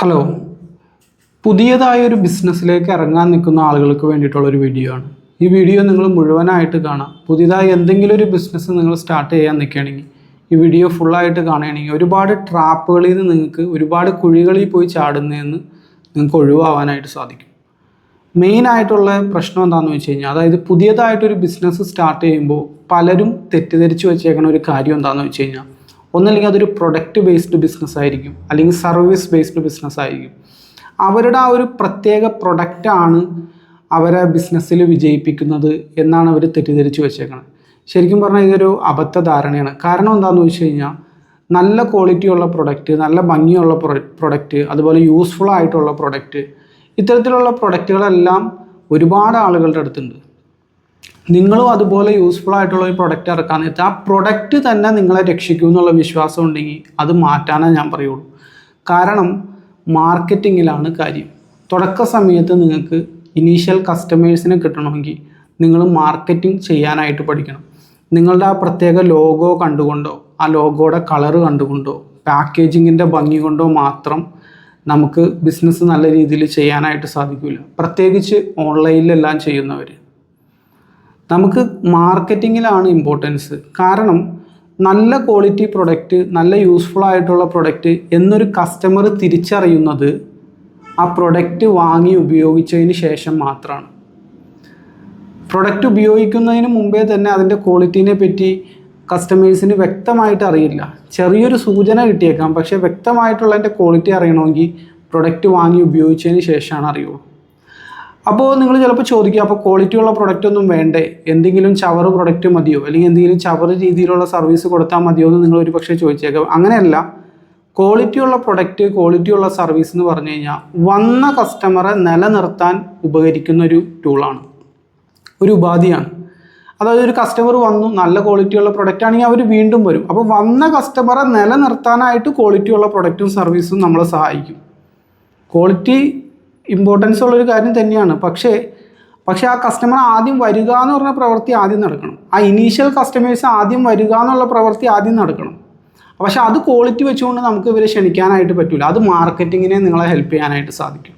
Hello പുതിയതായ ഒരു ബിസിനസ്സിലേക്ക് ഇറങ്ങാൻ നിൽക്കുന്ന ആളുകൾക്ക് വേണ്ടിയിട്ടുള്ള ഒരു വീഡിയോ ആണ്. ഈ വീഡിയോ നിങ്ങൾ മുഴുവനായിട്ട് കാണാം. പുതിയതായി എന്തെങ്കിലും ഒരു ബിസിനസ് നിങ്ങൾ സ്റ്റാർട്ട് ചെയ്യാൻ നിൽക്കുകയാണെങ്കിൽ ഈ വീഡിയോ ഫുള്ളായിട്ട് കാണുകയാണെങ്കിൽ ഒരുപാട് ട്രാപ്പുകളിൽ നിന്ന് നിങ്ങൾക്ക് ഒരുപാട് കുഴികളിൽ പോയി ചാടുന്നതെന്ന് നിങ്ങൾക്ക് ഒഴിവാവാനായിട്ട് സാധിക്കും. മെയിൻ ആയിട്ടുള്ള പ്രശ്നം എന്താണെന്ന് വെച്ച് കഴിഞ്ഞാൽ അതായത് പുതിയതായിട്ടൊരു ബിസിനസ് സ്റ്റാർട്ട് ചെയ്യുമ്പോൾ പലരും തെറ്റിദ്ധരിച്ച് വെച്ചേക്കണ ഒരു കാര്യം എന്താണെന്ന് വെച്ച് കഴിഞ്ഞാൽ ഒന്നല്ലെങ്കിൽ അതൊരു പ്രൊഡക്റ്റ് ബേസ്ഡ് ബിസിനസ് ആയിരിക്കും. അല്ലെങ്കിൽ സർവീസ് ബേസ്ഡ് ബിസിനസ് ആയിരിക്കും. അവരുടെ ആ ഒരു പ്രത്യേക പ്രൊഡക്റ്റാണ് അവരെ ബിസിനസ്സിൽ വിജയിപ്പിക്കുന്നത് എന്നാണ് അവർ തെറ്റിദ്ധരിച്ച് വെച്ചേക്കുന്നത് ശരിക്കും പറഞ്ഞാൽ ഇതൊരു അബദ്ധ ധാരണയാണ് കാരണം എന്താണെന്ന് വെച്ച് കഴിഞ്ഞാൽ നല്ല ക്വാളിറ്റിയുള്ള പ്രൊഡക്റ്റ് നല്ല ഭംഗിയുള്ള പ്രൊഡക്റ്റ് അതുപോലെ യൂസ്ഫുൾ ആയിട്ടുള്ള പ്രൊഡക്റ്റ് ഇത്തരത്തിലുള്ള പ്രൊഡക്റ്റുകളെല്ലാം ഒരുപാട് ആളുകളുടെ അടുത്തുണ്ട്. നിങ്ങളും അതുപോലെ യൂസ്ഫുൾ ആയിട്ടുള്ള ഒരു പ്രൊഡക്റ്റ് ഇറക്കാൻ നേരത്തെ ആ പ്രൊഡക്റ്റ് തന്നെ നിങ്ങളെ രക്ഷിക്കും എന്നുള്ള വിശ്വാസം ഉണ്ടെങ്കിൽ അത് മാറ്റാനേ ഞാൻ പറയുള്ളൂ. കാരണം മാർക്കറ്റിങ്ങിലാണ് കാര്യം. തുടക്ക സമയത്ത് നിങ്ങൾക്ക് ഇനീഷ്യൽ കസ്റ്റമേഴ്സിനെ കിട്ടണമെങ്കിൽ നിങ്ങൾ മാർക്കറ്റിംഗ് ചെയ്യാനായിട്ട് പഠിക്കണം. നിങ്ങളുടെ ആ പ്രത്യേക ലോഗോ കണ്ടുകൊണ്ടോ ആ ലോഗോയുടെ കളറ് കണ്ടുകൊണ്ടോ പാക്കേജിങ്ങിന്റെ ഭംഗി കൊണ്ടോ മാത്രം നമുക്ക് ബിസിനസ് നല്ല രീതിയിൽ ചെയ്യാനായിട്ട് സാധിക്കില്ല പ്രത്യേകിച്ച് ഓൺലൈനിലെല്ലാം ചെയ്യുന്നവർ നമുക്ക് മാർക്കറ്റിങ്ങിലാണ് ഇമ്പോർട്ടൻസ് കാരണം നല്ല ക്വാളിറ്റി പ്രൊഡക്റ്റ് നല്ല യൂസ്ഫുൾ ആയിട്ടുള്ള പ്രൊഡക്റ്റ് എന്നൊരു കസ്റ്റമർ തിരിച്ചറിയുന്നത് ആ പ്രൊഡക്റ്റ് വാങ്ങി ഉപയോഗിച്ചതിന് ശേഷം മാത്രമാണ്. പ്രൊഡക്റ്റ് ഉപയോഗിക്കുന്നതിന് മുമ്പേ തന്നെ അതിന്റെ ക്വാളിറ്റീനെ പറ്റി കസ്റ്റമേഴ്സിന് വ്യക്തമായിട്ട് അറിയില്ല. ചെറിയൊരു സൂചന കിട്ടിയേക്കാം പക്ഷേ വ്യക്തമായിട്ടുള്ള അതിന്റെ ക്വാളിറ്റി അറിയണമെങ്കിൽ പ്രൊഡക്റ്റ് വാങ്ങി ഉപയോഗിച്ചതിന് ശേഷമാണ് അറിയുള്ളൂ. അപ്പോൾ നിങ്ങൾ ചിലപ്പോൾ ചോദിക്കുക അപ്പോൾ ക്വാളിറ്റി ഉള്ള പ്രൊഡക്റ്റ് ഒന്നും വേണ്ടേ? എന്തെങ്കിലും ചവറ് പ്രൊഡക്റ്റ് മതിയോ? അല്ലെങ്കിൽ എന്തെങ്കിലും ചവറ് രീതിയിലുള്ള സർവീസ് കൊടുത്താൽ മതിയോ? എന്ന് നിങ്ങൾ ഒരു പക്ഷേ ചോദിച്ചേക്കാം. അങ്ങനെയല്ല. ക്വാളിറ്റി ഉള്ള പ്രൊഡക്റ്റ് ക്വാളിറ്റി ഉള്ള സർവീസ് എന്ന് പറഞ്ഞു കഴിഞ്ഞാൽ വന്ന കസ്റ്റമറെ നിലനിർത്താൻ ഉപകരിക്കുന്ന ഒരു ടൂളാണ് ഒരു ഉപാധിയാണ്. അതായത് ഒരു കസ്റ്റമർ വന്നു നല്ല ക്വാളിറ്റി ഉള്ള പ്രൊഡക്റ്റ് ആണെങ്കിൽ അവർ വീണ്ടും വരും. അപ്പോൾ വന്ന കസ്റ്റമറെ നിലനിർത്താനായിട്ട് ക്വാളിറ്റി ഉള്ള പ്രൊഡക്റ്റും സർവീസും നമ്മളെ സഹായിക്കും. ക്വാളിറ്റി ഇമ്പോർട്ടൻസ് ഉള്ളൊരു കാര്യം തന്നെയാണ്. പക്ഷേ പക്ഷേ ആ കസ്റ്റമർ ആദ്യം വരിക എന്ന് പറഞ്ഞ പ്രവൃത്തി ആദ്യം നടക്കണം. ആ ഇനീഷ്യൽ കസ്റ്റമേഴ്സ് ആദ്യം വരിക എന്നുള്ള പ്രവൃത്തി ആദ്യം നടക്കണം. പക്ഷേ അത് ക്വാളിറ്റി വെച്ചുകൊണ്ട് നമുക്ക് ഇവരെ ക്ഷണിക്കാനായിട്ട് പറ്റില്ല അത് മാർക്കറ്റിങ്ങിനെ നിങ്ങളെ ഹെൽപ്പ് ചെയ്യാനായിട്ട് സാധിക്കും.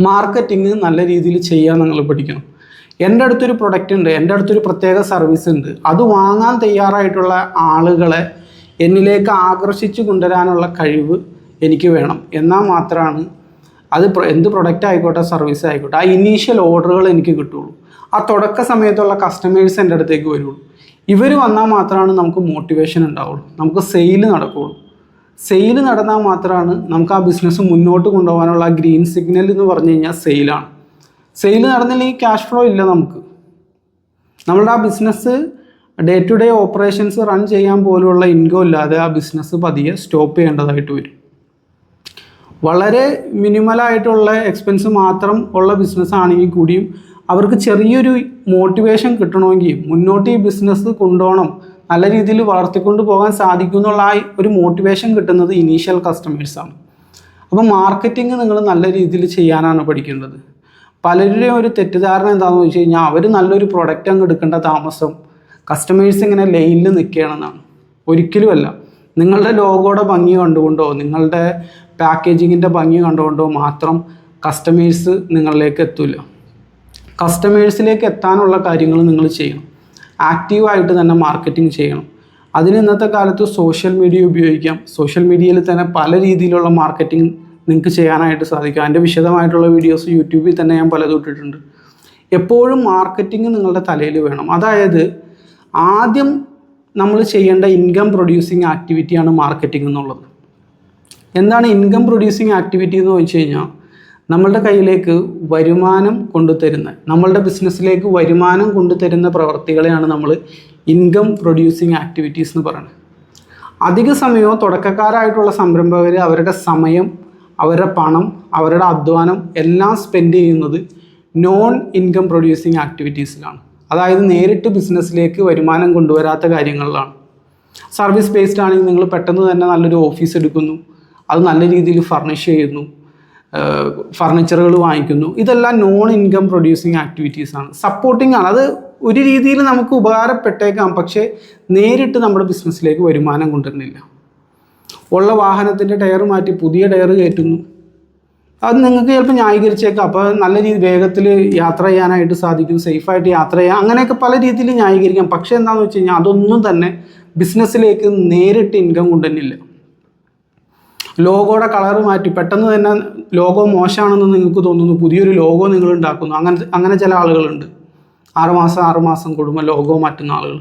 മാർക്കറ്റിംഗ് നല്ല രീതിയിൽ ചെയ്യാൻ നിങ്ങൾ പഠിക്കണം. എന്റെ അടുത്തൊരു പ്രൊഡക്റ്റ് ഉണ്ട് എന്റെ അടുത്തൊരു പ്രത്യേക സർവീസ് ഉണ്ട്. അത് വാങ്ങാൻ തയ്യാറായിട്ടുള്ള ആളുകളെ എന്നിലേക്ക് ആകർഷിച്ചു കൊണ്ടുവരാനുള്ള കഴിവ് എനിക്ക് വേണം. എന്നാൽ മാത്രമാണ് അത് എന്ത് പ്രൊഡക്റ്റ് ആയിക്കോട്ടെ സർവീസ് ആയിക്കോട്ടെ ആ ഇനീഷ്യൽ ഓർഡറുകൾ എനിക്ക് കിട്ടുള്ളൂ. ആ തുടക്ക സമയത്തുള്ള കസ്റ്റമേഴ്സ് എന്റെ അടുത്തേക്ക് വരുള്ളൂ. ഇവർ വന്നാൽ മാത്രമാണ് നമുക്ക് മോട്ടിവേഷൻ ഉണ്ടാവുള്ളൂ. നമുക്ക് സെയിൽ നടക്കുകയുള്ളൂ സെയിൽ നടന്നാൽ മാത്രമാണ് നമുക്ക് ആ ബിസിനസ് മുന്നോട്ട് കൊണ്ടുപോകാനുള്ള ആ ഗ്രീൻ സിഗ്നൽ എന്ന് പറഞ്ഞു കഴിഞ്ഞാൽ സെയിലാണ് സെയിൽ നടന്നില്ലെങ്കിൽ ക്യാഷ് ഫ്ലോ ഇല്ല നമുക്ക്. നമ്മളുടെ ആ business day to day operations run ചെയ്യാൻ പോലുള്ള ഇൻകം ഇല്ലാതെ ആ ബിസിനസ് പതിയെ സ്റ്റോപ്പ് ചെയ്യേണ്ടതായിട്ട് വരും. വളരെ മിനിമലായിട്ടുള്ള എക്സ്പെൻസ് മാത്രം ഉള്ള ബിസിനസ് ആണെങ്കിൽ കൂടിയും അവർക്ക് ചെറിയൊരു മോട്ടിവേഷൻ കിട്ടണമെങ്കിൽ മുന്നോട്ട് ഈ ബിസിനസ് കൊണ്ടുപോകണം. നല്ല രീതിയിൽ വളർത്തിക്കൊണ്ട് പോകാൻ സാധിക്കും എന്നുള്ള ആ ഒരു മോട്ടിവേഷൻ കിട്ടുന്നത് ഇനീഷ്യൽ കസ്റ്റമേഴ്സാണ് അപ്പോൾ മാർക്കറ്റിംഗ് നിങ്ങൾ നല്ല രീതിയിൽ ചെയ്യാനാണ് പഠിക്കേണ്ടത്. പലരുടെയും ഒരു തെറ്റിദ്ധാരണ എന്താണെന്ന് വെച്ച് കഴിഞ്ഞാൽ അവർ നല്ലൊരു പ്രൊഡക്റ്റ് അങ്ങ് എടുക്കേണ്ട താമസം കസ്റ്റമേഴ്സ് ഇങ്ങനെ ലൈനിൽ നിൽക്കുകയാണെന്നാണ്. ഒരിക്കലുമല്ല. നിങ്ങളുടെ ലോഗോയുടെ ഭംഗി കണ്ടുകൊണ്ടോ നിങ്ങളുടെ പാക്കേജിങ്ങിന്റെ ഭംഗി കണ്ടുകൊണ്ടോ മാത്രം കസ്റ്റമേഴ്സ് നിങ്ങളിലേക്ക് എത്തില്ല കസ്റ്റമേഴ്സിലേക്ക് എത്താനുള്ള കാര്യങ്ങൾ നിങ്ങൾ ചെയ്യണം. ആക്റ്റീവായിട്ട് തന്നെ മാർക്കറ്റിംഗ് ചെയ്യണം. അതിന് ഇന്നത്തെ കാലത്ത് സോഷ്യൽ മീഡിയ ഉപയോഗിക്കാം. സോഷ്യൽ മീഡിയയിൽ തന്നെ പല രീതിയിലുള്ള മാർക്കറ്റിംഗ് നിങ്ങൾക്ക് ചെയ്യാനായിട്ട് സാധിക്കും. അതിന്റെ വിശദമായിട്ടുള്ള വീഡിയോസ് യൂട്യൂബിൽ തന്നെ ഞാൻ പലതും ഇട്ടിട്ടുണ്ട് എപ്പോഴും മാർക്കറ്റിംഗ് നിങ്ങളുടെ തലയിൽ വേണം. അതായത് ആദ്യം നമ്മൾ ചെയ്യേണ്ട ഇൻകം പ്രൊഡ്യൂസിങ് ആക്ടിവിറ്റിയാണ് മാർക്കറ്റിംഗ് എന്നുള്ളത്. എന്താണ് ഇൻകം പ്രൊഡ്യൂസിങ് ആക്ടിവിറ്റി എന്ന് ചോദിച്ചു കഴിഞ്ഞാൽ നമ്മളുടെ കയ്യിലേക്ക് വരുമാനം കൊണ്ടുതരുന്ന നമ്മളുടെ ബിസിനസ്സിലേക്ക് വരുമാനം കൊണ്ടുതരുന്ന പ്രവർത്തികളെയാണ് നമ്മൾ ഇൻകം പ്രൊഡ്യൂസിങ് ആക്ടിവിറ്റീസ് എന്ന് പറയുന്നത്. അധിക സമയവും തുടക്കക്കാരായിട്ടുള്ള സംരംഭകർ അവരുടെ സമയം അവരുടെ പണം അവരുടെ അധ്വാനം എല്ലാം സ്പെൻഡ് ചെയ്യുന്നത് നോൺ ഇൻകം പ്രൊഡ്യൂസിങ് ആക്ടിവിറ്റീസിലാണ് അതായത് നേരിട്ട് ബിസിനസ്സിലേക്ക് വരുമാനം കൊണ്ടുവരാത്ത കാര്യങ്ങളിലാണ്. സർവീസ് ബേസ്ഡ് ആണെങ്കിൽ നിങ്ങൾ പെട്ടെന്ന് തന്നെ നല്ലൊരു ഓഫീസ് എടുക്കുന്നു. അത് നല്ല രീതിയിൽ ഫർണിഷ് ചെയ്യുന്നു. ഫർണിച്ചറുകൾ വാങ്ങിക്കുന്നു. ഇതെല്ലാം നോൺ ഇൻകം പ്രൊഡ്യൂസിങ് ആക്ടിവിറ്റീസ് ആണ്. സപ്പോർട്ടിംഗ് ആണ്. അത് ഒരു രീതിയിൽ നമുക്ക് ഉപകാരപ്പെട്ടേക്കാം. പക്ഷേ നേരിട്ട് നമ്മുടെ ബിസിനസ്സിലേക്ക് വരുമാനം കൊണ്ടുവരുന്നില്ല. ഉള്ള വാഹനത്തിന്റെ ടയർ മാറ്റി പുതിയ ടയർ കയറ്റുന്നു. അത് നിങ്ങൾക്ക് ചിലപ്പോൾ ന്യായീകരിച്ചേക്കാം. അപ്പോൾ നല്ല രീതി വേഗത്തിൽ യാത്ര ചെയ്യാനായിട്ട് സാധിക്കും. സേഫായിട്ട് യാത്ര ചെയ്യാം. അങ്ങനെയൊക്കെ പല രീതിയിൽ ന്യായീകരിക്കാം. പക്ഷേ എന്താണെന്ന് വെച്ച് കഴിഞ്ഞാൽ അതൊന്നും തന്നെ ബിസിനസ്സിലേക്ക് നേരിട്ട് ഇൻകം കൊണ്ടുതന്നില്ല ലോഗോയുടെ കളർ മാറ്റി. പെട്ടെന്ന് തന്നെ ലോഗോ മോശമാണെന്ന് നിങ്ങൾക്ക് തോന്നുന്നു. പുതിയൊരു ലോഗോ നിങ്ങൾ ഉണ്ടാക്കുന്നു. അങ്ങനെ അങ്ങനെ ചില ആളുകളുണ്ട്. ആറുമാസം ആറുമാസം കൂടുമ്പോൾ ലോഗോ മാറ്റുന്ന ആളുകൾ.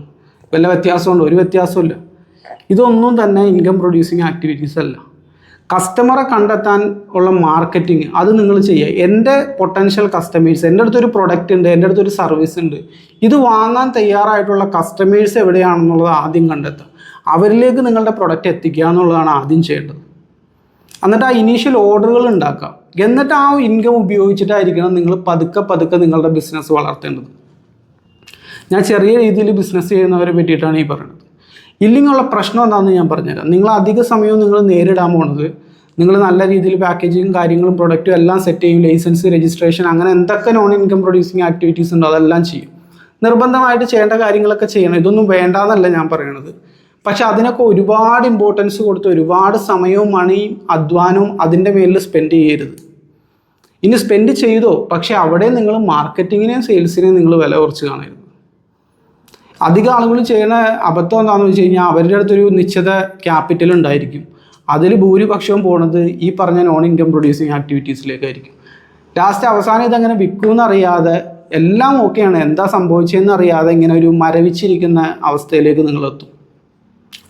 വല്ല വ്യത്യാസമുണ്ടോ? ഒരു വ്യത്യാസമില്ല ഇതൊന്നും തന്നെ ഇൻകം പ്രൊഡ്യൂസിങ് ആക്ടിവിറ്റീസ് അല്ല. കസ്റ്റമറെ കണ്ടെത്താൻ ഉള്ള മാർക്കറ്റിംഗ് അത് നിങ്ങൾ ചെയ്യുക. എന്റെ പൊട്ടൻഷ്യൽ കസ്റ്റമേഴ്സ് എന്റെ അടുത്തൊരു പ്രൊഡക്റ്റ് ഉണ്ട് എന്റെ അടുത്തൊരു സർവീസ് ഉണ്ട്. ഇത് വാങ്ങാൻ തയ്യാറായിട്ടുള്ള കസ്റ്റമേഴ്സ് എവിടെയാണെന്നുള്ളത് ആദ്യം കണ്ടെത്തുക. അവരിലേക്ക് നിങ്ങളുടെ പ്രൊഡക്റ്റ് എത്തിക്കുക എന്നുള്ളതാണ് ആദ്യം ചെയ്യേണ്ടത്. എന്നിട്ട് ആ ഇനീഷ്യൽ ഓർഡറുകൾ ഉണ്ടാക്കാം. എന്നിട്ട് ആ ഇൻകം ഉപയോഗിച്ചിട്ടായിരിക്കണം നിങ്ങൾ പതുക്കെ പതുക്കെ നിങ്ങളുടെ ബിസിനസ് വളർത്തേണ്ടത്. ഞാൻ ചെറിയ രീതിയിൽ ബിസിനസ് ചെയ്യുന്നവരെ പറ്റിയിട്ടാണ് ഈ പറയുന്നത്. ഇല്ലിങ്ങുള്ള പ്രശ്നം എന്താണെന്ന് ഞാൻ പറഞ്ഞുതരാം. നിങ്ങൾ അധിക സമയവും നിങ്ങൾ നേരിടാൻ പോണത് നിങ്ങൾ നല്ല രീതിയിൽ പാക്കേജിങ്ങും കാര്യങ്ങളും പ്രൊഡക്റ്റും എല്ലാം സെറ്റ് ചെയ്യും ലൈസൻസ് രജിസ്ട്രേഷൻ അങ്ങനെ എന്തൊക്കെ നോൺ ഇൻകം പ്രൊഡ്യൂസിങ് ആക്ടിവിറ്റീസ് ഉണ്ടോ അതെല്ലാം ചെയ്യും. നിർബന്ധമായിട്ട് ചെയ്യേണ്ട കാര്യങ്ങളൊക്കെ ചെയ്യണം. ഇതൊന്നും വേണ്ടാന്നല്ല ഞാൻ പറയണത്. പക്ഷെ അതിനൊക്കെ ഒരുപാട് ഇമ്പോർട്ടൻസ് കൊടുത്ത് ഒരുപാട് സമയവും മണിയും അധ്വാനവും അതിന്റെ മേലിൽ സ്പെൻഡ് ചെയ്യരുത്. ഇനി സ്പെൻഡ് ചെയ്തോ പക്ഷെ അവിടെ നിങ്ങൾ മാർക്കറ്റിങ്ങിനെയും സെയിൽസിനെയും നിങ്ങൾ വില കുറച്ച് കാണരുത്. അധികം ആളുകൾ ചെയ്യുന്ന അബദ്ധം എന്താണെന്ന് വെച്ച് കഴിഞ്ഞാൽ അവരുടെ അടുത്തൊരു നിശ്ചിത ക്യാപിറ്റൽ ഉണ്ടായിരിക്കും. അതിൽ ഭൂരിപക്ഷവും പോണത് ഈ പറഞ്ഞ നോൺ ഇൻകം പ്രൊഡ്യൂസിങ് ആക്ടിവിറ്റീസിലേക്കായിരിക്കും ലാസ്റ്റ് അവസാനം ഇതങ്ങനെ വിൽക്കുമെന്ന് അറിയാതെ എല്ലാം ഓക്കെയാണ് എന്താ സംഭവിച്ചതെന്ന് അറിയാതെ ഇങ്ങനെ ഒരു മരവിച്ചിരിക്കുന്ന അവസ്ഥയിലേക്ക് നിങ്ങൾ എത്തും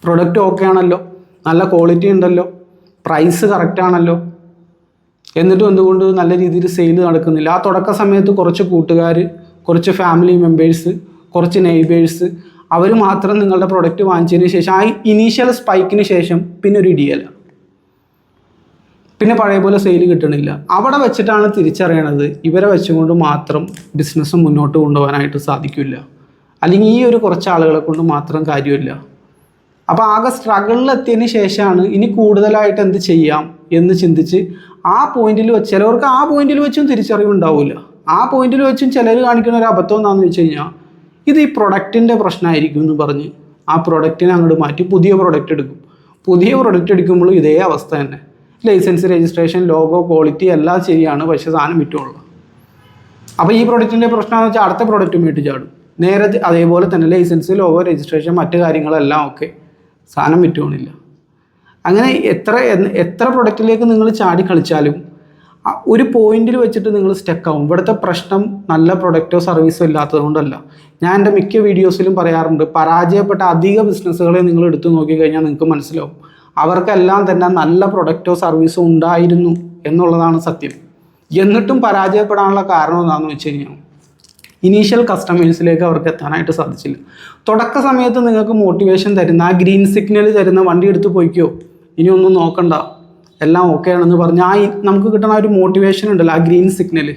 പ്രൊഡക്റ്റ് ഓക്കെ ആണല്ലോ. നല്ല ക്വാളിറ്റി ഉണ്ടല്ലോ. പ്രൈസ് കറക്റ്റ് ആണല്ലോ. എന്നിട്ടും എന്തുകൊണ്ട് നല്ല രീതിയിൽ സെയിൽ നടക്കുന്നില്ല. ആ തുടക്ക സമയത്ത് കുറച്ച് കൂട്ടുകാർ കുറച്ച് ഫാമിലി മെമ്പേഴ്സ് കുറച്ച് നെയ്ബേഴ്സ് അവർ മാത്രം നിങ്ങളുടെ പ്രൊഡക്റ്റ് വാങ്ങിച്ചതിന് ശേഷം ആ ഇനീഷ്യൽ സ്പൈക്കിന് ശേഷം പിന്നെ ഒരു ഇടിയല്ല പിന്നെ പഴയ പോലെ സെയിൽ കിട്ടണില്ല. അവിടെ വെച്ചിട്ടാണ് തിരിച്ചറിയണത്. ഇവരെ വെച്ചുകൊണ്ട് മാത്രം ബിസിനസ് മുന്നോട്ട് കൊണ്ടുപോകാനായിട്ട് സാധിക്കില്ല. അല്ലെങ്കിൽ ഈ ഒരു കുറച്ച് ആളുകളെ കൊണ്ട് മാത്രം കാര്യമില്ല. അപ്പോൾ ആകെ സ്ട്രഗിളിലെത്തിയതിന് ശേഷമാണ് ഇനി കൂടുതലായിട്ട് എന്ത് ചെയ്യാം എന്ന് ചിന്തിച്ച് ആ പോയിന്റിൽ വെച്ച് ചിലവർക്ക് ആ പോയിന്റിൽ വെച്ചും തിരിച്ചറിവുണ്ടാവില്ല ആ പോയിന്റിൽ വെച്ചും ചിലർ കാണിക്കുന്ന ഒരു അബദ്ധം എന്താണെന്ന് വെച്ച് കഴിഞ്ഞാൽ ഇത് ഈ പ്രൊഡക്റ്റിന്റെ പ്രശ്നമായിരിക്കും എന്ന് പറഞ്ഞ് ആ പ്രൊഡക്റ്റിനെ അങ്ങോട്ട് മാറ്റി പുതിയ പ്രൊഡക്റ്റ് എടുക്കും. പുതിയ പ്രൊഡക്റ്റ് എടുക്കുമ്പോൾ ഇതേ അവസ്ഥ തന്നെ. ലൈസൻസ് രജിസ്ട്രേഷൻ ലോഗോ ക്വാളിറ്റി എല്ലാം ശരിയാണ് പക്ഷേ സാധനം വിറ്റുള്ളൂ അപ്പോൾ ഈ പ്രൊഡക്റ്റിന്റെ പ്രശ്നമെന്ന് വെച്ചാൽ അടുത്ത പ്രൊഡക്റ്റ് മേടിച്ച് ചാടും. നേരെ അതേപോലെ തന്നെ ലൈസൻസ് ലോഗോ രജിസ്ട്രേഷൻ മറ്റു കാര്യങ്ങളെല്ലാം ഒക്കെ സാധനം വിറ്റുപോണില്ല അങ്ങനെ എത്ര എത്ര പ്രൊഡക്റ്റിലേക്ക് നിങ്ങൾ ചാടി കളിച്ചാലും ഒരു പോയിന്റിൽ വെച്ചിട്ട് നിങ്ങൾ സ്റ്റക്കാവും ഇവിടുത്തെ പ്രശ്നം നല്ല പ്രൊഡക്റ്റോ സർവീസോ ഇല്ലാത്തത് കൊണ്ടല്ല. ഞാൻ എന്റെ മിക്ക വീഡിയോസിലും പറയാറുണ്ട് പരാജയപ്പെട്ട അധിക ബിസിനസ്സുകളെ നിങ്ങൾ എടുത്തു നോക്കിക്കഴിഞ്ഞാൽ നിങ്ങൾക്ക് മനസ്സിലാവും. അവർക്കെല്ലാം തന്നെ നല്ല പ്രൊഡക്റ്റോ സർവീസോ ഉണ്ടായിരുന്നു എന്നുള്ളതാണ് സത്യം. എന്നിട്ടും പരാജയപ്പെടാനുള്ള കാരണം എന്താണെന്ന് വെച്ച് കഴിഞ്ഞാൽ ഇനീഷ്യൽ കസ്റ്റമേഴ്സിലേക്ക് അവർക്ക് എത്താനായിട്ട് സാധിച്ചില്ല. തുടക്ക സമയത്ത് നിങ്ങൾക്ക് മോട്ടിവേഷൻ തരുന്ന ആ ഗ്രീൻ സിഗ്നൽ തരുന്ന വണ്ടി എടുത്ത് പോയിക്കോ. ഇനി ഒന്നും നോക്കണ്ട. എല്ലാം ഓക്കെ ആണെന്ന് പറഞ്ഞ് ആ നമുക്ക് കിട്ടുന്ന ഒരു മോട്ടിവേഷൻ ഉണ്ടല്ലോ ആ ഗ്രീൻ സിഗ്നൽ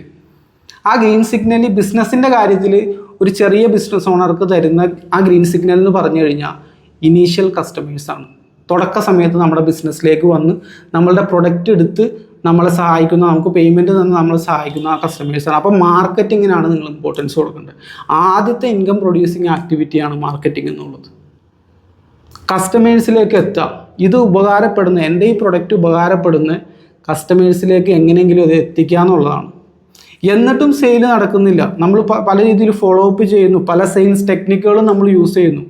ആ ഗ്രീൻ സിഗ്നൽ ബിസിനസ്സിന്റെ കാര്യത്തിൽ ഒരു ചെറിയ ബിസിനസ് ഓണർക്ക് തരുന്ന ആ ഗ്രീൻ സിഗ്നൽ എന്ന് പറഞ്ഞു കഴിഞ്ഞാൽ ഇനീഷ്യൽ കസ്റ്റമേഴ്സാണ് തുടക്ക സമയത്ത് നമ്മുടെ ബിസിനസ്സിലേക്ക് വന്ന് നമ്മളുടെ പ്രൊഡക്റ്റ് എടുത്ത് നമ്മളെ സഹായിക്കുന്ന നമുക്ക് പേയ്മെന്റ് തന്ന് നമ്മളെ സഹായിക്കുന്ന ആ കസ്റ്റമേഴ്സാണ് അപ്പോൾ മാർക്കറ്റിങ്ങിനാണ് നിങ്ങൾ ഇമ്പോർട്ടൻസ് കൊടുക്കേണ്ടത്. ആദ്യത്തെ ഇൻകം പ്രൊഡ്യൂസിങ് ആക്ടിവിറ്റിയാണ് മാർക്കറ്റിംഗ് എന്നുള്ളത്. കസ്റ്റമേഴ്സിലേക്ക് എത്തുക. ഇത് ഉപകാരപ്പെടുന്ന എന്റെ ഈ പ്രൊഡക്റ്റ് ഉപകാരപ്പെടുന്ന കസ്റ്റമേഴ്സിലേക്ക് എങ്ങനെയെങ്കിലും അത് എത്തിക്കുക എന്നുള്ളതാണ്. എന്നിട്ടും സെയിൽ നടക്കുന്നില്ല. നമ്മൾ പല രീതിയിൽ ഫോളോ അപ്പ് ചെയ്യുന്നു. പല സെയിൽസ് ടെക്നിക്കുകളും നമ്മൾ യൂസ് ചെയ്യുന്നു.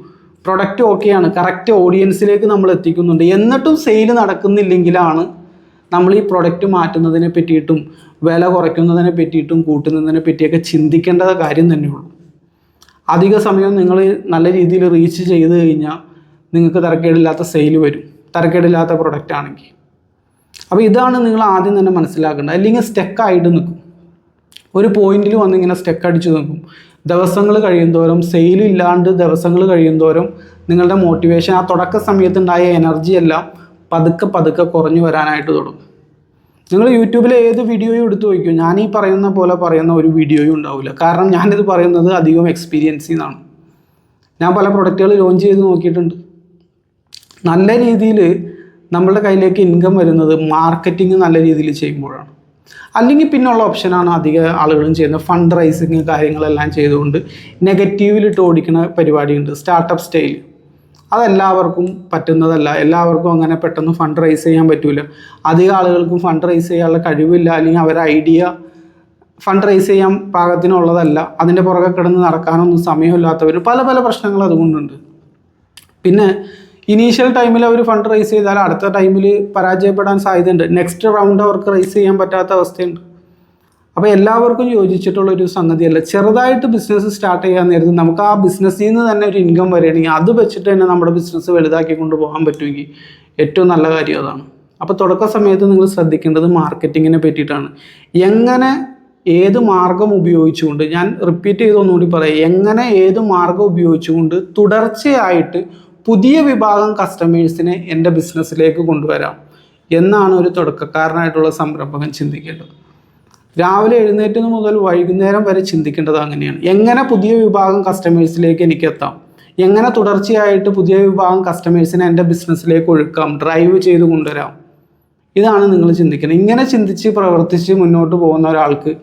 പ്രൊഡക്റ്റ് ഓക്കെയാണ് കറക്റ്റ് ഓഡിയൻസിലേക്ക് നമ്മൾ എത്തിക്കുന്നുണ്ട്. എന്നിട്ടും സെയിൽ നടക്കുന്നില്ലെങ്കിലാണ് നമ്മൾ ഈ പ്രൊഡക്റ്റ് മാറ്റുന്നതിനെ പറ്റിയിട്ടും വില കുറയ്ക്കുന്നതിനെ പറ്റിയിട്ടും കൂട്ടുന്നതിനെ പറ്റിയൊക്കെ ചിന്തിക്കേണ്ട കാര്യം തന്നെയുള്ളൂ. അധിക സമയം നിങ്ങൾ നല്ല രീതിയിൽ റീച്ച് ചെയ്ത് കഴിഞ്ഞാൽ നിങ്ങൾക്ക് തരക്കേടില്ലാത്ത സെയിൽ വരും. തരക്കേടില്ലാത്ത പ്രൊഡക്റ്റ് ആണെങ്കിൽ. അപ്പോൾ ഇതാണ് നിങ്ങൾ ആദ്യം തന്നെ മനസ്സിലാക്കേണ്ടത്. അല്ലെങ്കിൽ സ്റ്റെക്കായിട്ട് നിൽക്കും. ഒരു പോയിന്റിൽ വന്ന് ഇങ്ങനെ സ്റ്റക്ക് അടിച്ചു നിൽക്കും. ദിവസങ്ങൾ കഴിയുന്തോറും സെയിൽ ഇല്ലാണ്ട് ദിവസങ്ങൾ കഴിയുന്തോറും നിങ്ങളുടെ മോട്ടിവേഷൻ ആ തുടക്ക സമയത്തുണ്ടായ എനർജി എല്ലാം പതുക്കെ പതുക്കെ കുറഞ്ഞു വരാനായിട്ട് തുടങ്ങും നിങ്ങൾ യൂട്യൂബിൽ ഏത് വീഡിയോയും എടുത്തു വയ്ക്കും ഞാൻ ഈ പറയുന്ന പോലെ പറയുന്ന ഒരു വീഡിയോയും ഉണ്ടാവില്ല കാരണം ഞാനിത് പറയുന്നത് അധികം എക്സ്പീരിയൻസിൽ നിന്നാണ്. ഞാൻ പല പ്രൊഡക്റ്റുകൾ ലോഞ്ച് ചെയ്ത് നോക്കിയിട്ടുണ്ട്. നല്ല രീതിയിൽ നമ്മളുടെ കയ്യിലേക്ക് ഇൻകം വരുന്നത് മാർക്കറ്റിംഗ് നല്ല രീതിയിൽ ചെയ്യുമ്പോഴാണ്. അല്ലെങ്കിൽ പിന്നുള്ള ഓപ്ഷനാണ് അധിക ആളുകളും ചെയ്യുന്നത്. ഫണ്ട് റൈസിങ് കാര്യങ്ങളെല്ലാം ചെയ്തുകൊണ്ട് നെഗറ്റീവിലിട്ട് ഓടിക്കുന്ന പരിപാടിയുണ്ട്. സ്റ്റാർട്ടപ്പ് സ്റ്റൈൽ അതെല്ലാവർക്കും പറ്റുന്നതല്ല. എല്ലാവർക്കും അങ്ങനെ പെട്ടെന്ന് ഫണ്ട് റൈസ് ചെയ്യാൻ പറ്റില്ല അധികം ആളുകൾക്കും ഫണ്ട് റൈസ് ചെയ്യാനുള്ള കഴിവില്ല. അല്ലെങ്കിൽ അവർ ഐഡിയ ഫണ്ട് റൈസ് ചെയ്യാൻ പാകത്തിനുള്ളതല്ല. അതിന്റെ പുറകെ കിടന്ന് നടക്കാനൊന്നും സമയമില്ലാത്തവർ പല പല പ്രശ്നങ്ങൾ അതുകൊണ്ടുണ്ട്. പിന്നെ ഇനീഷ്യൽ ടൈമിൽ അവർ ഫണ്ട് റൈസ് ചെയ്താൽ അടുത്ത ടൈമിൽ പരാജയപ്പെടാൻ സാധ്യതയുണ്ട്. നെക്സ്റ്റ് റൗണ്ട് അവർക്ക് റൈസ് ചെയ്യാൻ പറ്റാത്ത അവസ്ഥയുണ്ട്. അപ്പോൾ എല്ലാവർക്കും യോജിച്ചിട്ടുള്ള ഒരു സംഗതിയല്ല. ചെറുതായിട്ട് ബിസിനസ് സ്റ്റാർട്ട് ചെയ്യാൻ നേരത്ത് നമുക്ക് ആ ബിസിനസ്സിൽ നിന്ന് തന്നെ ഒരു ഇൻകം വരികയാണെങ്കിൽ അത് വെച്ചിട്ട് തന്നെ നമ്മുടെ ബിസിനസ് വലുതാക്കി കൊണ്ടുപോകാൻ പറ്റുമെങ്കിൽ ഏറ്റവും നല്ല കാര്യം അതാണ്. അപ്പോൾ തുടക്ക സമയത്ത് നിങ്ങൾ ശ്രദ്ധിക്കേണ്ടത് മാർക്കറ്റിങ്ങിനെ പറ്റിയിട്ടാണ്. എങ്ങനെ ഏത് മാർഗം ഉപയോഗിച്ചുകൊണ്ട് ഞാൻ റിപ്പീറ്റ് ചെയ്ത് ഒന്നുകൂടി പറയാം. എങ്ങനെ ഏത് മാർഗം ഉപയോഗിച്ചുകൊണ്ട് തുടർച്ചയായിട്ട് പുതിയ വിഭാഗം കസ്റ്റമേഴ്സിനെ എന്റെ ബിസിനസ്സിലേക്ക് കൊണ്ടുവരാം. എന്നാണ് ഒരു തുടക്കക്കാരനായിട്ടുള്ള സംരംഭകൻ ചിന്തിക്കേണ്ടത്. രാവിലെ എഴുന്നേറ്റ് മുതൽ വൈകുന്നേരം വരെ ചിന്തിക്കേണ്ടത് അങ്ങനെയാണ്. എങ്ങനെ പുതിയ വിഭാഗം കസ്റ്റമേഴ്സിലേക്ക് എനിക്ക് എത്താം? എങ്ങനെ തുടർച്ചയായിട്ട് പുതിയ വിഭാഗം കസ്റ്റമേഴ്സിനെ എന്റെ ബിസിനസ്സിലേക്ക് ഒഴുക്കാം? ഡ്രൈവ് ചെയ്ത് കൊണ്ടുവരാം? ഇതാണ് നിങ്ങൾ ചിന്തിക്കുന്നത്. ഇങ്ങനെ ചിന്തിച്ച് പ്രവർത്തിച്ച് മുന്നോട്ട് പോകുന്ന ഒരാൾക്ക്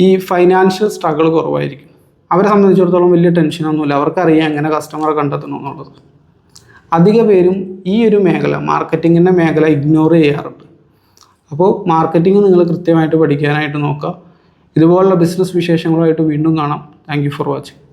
ഈ ഫൈനാൻഷ്യൽ സ്ട്രഗിൾ കുറവായിരിക്കും. അവരെ സംബന്ധിച്ചിടത്തോളം വലിയ ടെൻഷനൊന്നുമില്ല അവർക്കറിയാം എങ്ങനെ കസ്റ്റമറെ കണ്ടെത്തണം എന്നുള്ളത്. അധിക പേരും ഈ ഒരു മേഖല മാർക്കറ്റിങ്ങിന്റെ മേഖല ഇഗ്നോർ ചെയ്യാറുണ്ട്. അപ്പോൾ മാർക്കറ്റിംഗ് നിങ്ങൾ കൃത്യമായിട്ട് പഠിക്കാനായിട്ട് നോക്കുക. ഇതുപോലുള്ള ബിസിനസ് വിശേഷങ്ങളുമായിട്ട് വീണ്ടും കാണാം. Thank for watching